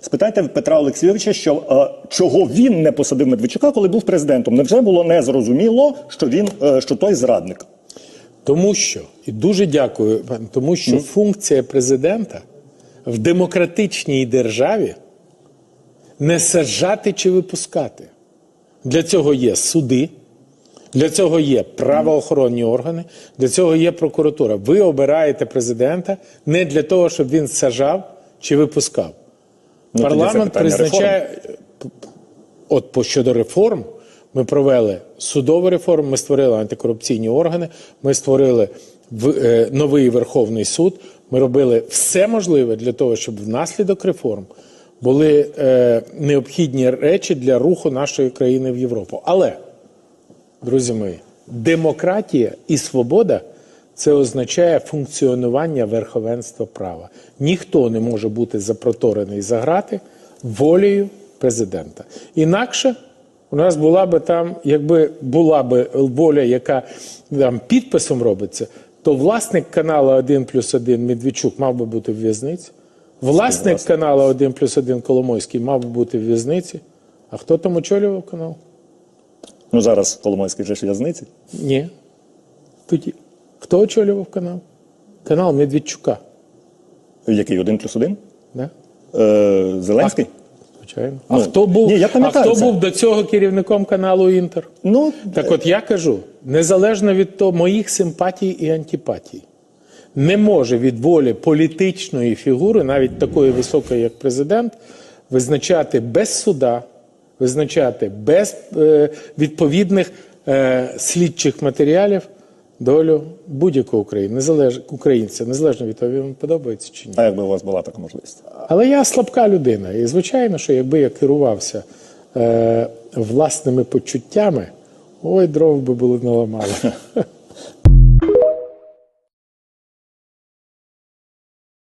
Спитайте Петра Олексійовича, що е, чого він не посадив Медведчука, коли був президентом. Невже було незрозуміло, що він е, що той зрадник? Тому що, і дуже дякую, тому що функція президента в демократичній державі не саджати чи випускати. Для цього є суди, для цього є правоохоронні органи, для цього є прокуратура. Ви обираєте президента не для того, щоб він саджав чи випускав. Ну, Парламент призначає. От по щодо реформ, ми провели судову реформу, ми створили антикорупційні органи, ми створили в, е, новий Верховний суд. Ми робили все можливе для того, щоб внаслідок реформ були е, необхідні речі для руху нашої країни в Європу. Але, друзі мої, демократія і свобода це означає функціонування верховенства права. Ніхто не може бути запроторений за грати волею президента. Інакше у нас була би там, якби була би воля, яка там підписом робиться, то власник каналу 1 плюс 1 Медведчук мав би бути в в'язниці. Власник каналу 1 плюс 1 Коломойський мав би бути в в'язниці. А хто там очолював канал? Ну зараз Коломойський же ж в в'язниці. Ні. Тоді. Хто очолював канал? Канал Медведчука. Який один плюс один? Да? Е, Зеленський? Звичайно. А Ну, хто був, ні, я а хто це. був до цього керівником каналу Інтер? Ну Так от я кажу, незалежно від того, моїх симпатій і антипатій, не може від волі політичної фігури, навіть такої високої, як президент, визначати без суда, визначати без е, відповідних е, слідчих матеріалів долю будь-якого України, незалеж... українця, незалежно від того, він подобається чи ні. а якби у вас була така можливість? Але я слабка людина. І звичайно, що якби я керувався е, власними почуттями, ой, дров би були наламали.